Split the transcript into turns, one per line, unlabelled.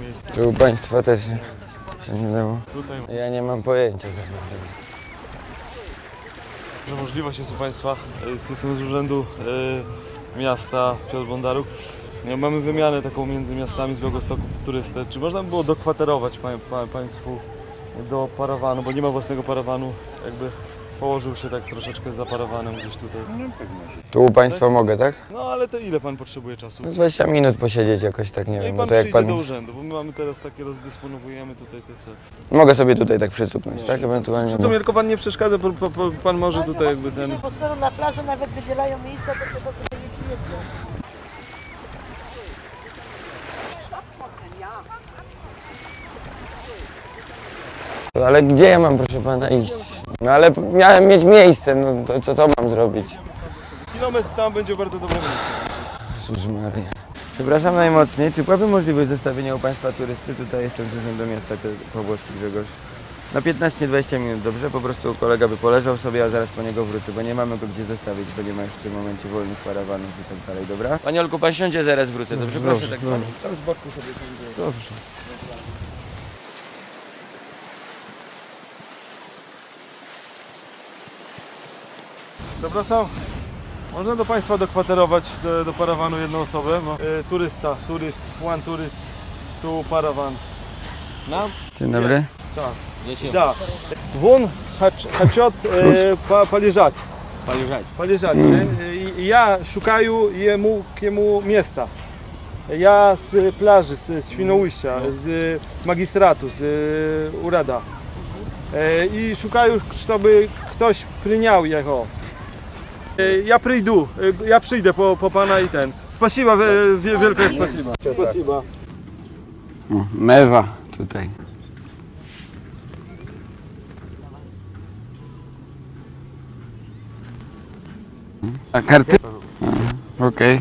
miejsce.
Tu u Państwa też się się nie dało.
Tutaj
Ja nie mam pojęcia za bardzo.
że możliwość jest u Państwa, jest- jestem z Urzędu e, Miasta Piotr Bondaruk. E, Mamy wymianę taką między miastami z Białegostoku turystę. Czy można by było dokwaterować pa, pa, Państwu do parawanu, bo nie ma własnego parawanu, jakby położył się tak troszeczkę za parawanem gdzieś tutaj.
Tu u Państwa mogę, tak?
No ale to ile Pan potrzebuje czasu?
No 20 minut posiedzieć jakoś tak, nie
No i
wiem,
Pan
bo to jak Pan...
do urzędu, bo my mamy teraz takie, rozdysponowujemy tutaj te... te.
Mogę sobie tutaj tak przycupnąć, tak? Ewentualnie.
Co tylko Pan nie przeszkadza, bo, bo, bo Pan może tutaj jakby ten...
Bo skoro na plaży nawet wydzielają miejsca, to trzeba tutaj nie przyjeżdżać.
Ale gdzie ja mam, proszę Pana, iść? No ale miałem mieć miejsce, no to, to co mam zrobić?
Kilometr tam będzie bardzo dobre miejsce.
Jezus Maria. Przepraszam najmocniej, czy byłaby możliwość zostawienia u Państwa turysty? Tutaj jestem z Urzędu Miasta Pawłowski Grzegorz. Na 15-20 minut, dobrze? Po prostu kolega by poleżał sobie, a zaraz po niego wrócę, bo nie mamy go gdzie zostawić, bo nie ma już w tym momencie wolnych parawanów i tak dalej, dobra? Panie Olku, Pan siądzie, zaraz wrócę, dobrze? Proszę tak. Tam z boku sobie siądzie.
Dobrze. Zapraszam. Można do Państwa dokwaterować do, do parawanu jedną osobę. No. E, turysta, turyst, one turyst, tu parawan. No?
Dzień dobry.
Так. Да. Вон хач- хочет е, по- полежать.
Полежать.
Полежать. Е, і Я шукаю йому, йому місце. Я з пляжу, з Świnoujścia, z magistratu, z e, urada. E, I szukаю, żeby ktoś przyjął jego. Ja przyjdę, ja przyjdę po, po pana i ten. Spasiba, wie- wie- wielkie spasiba. Spasiba.
Mewa tutaj. A karty? Okej.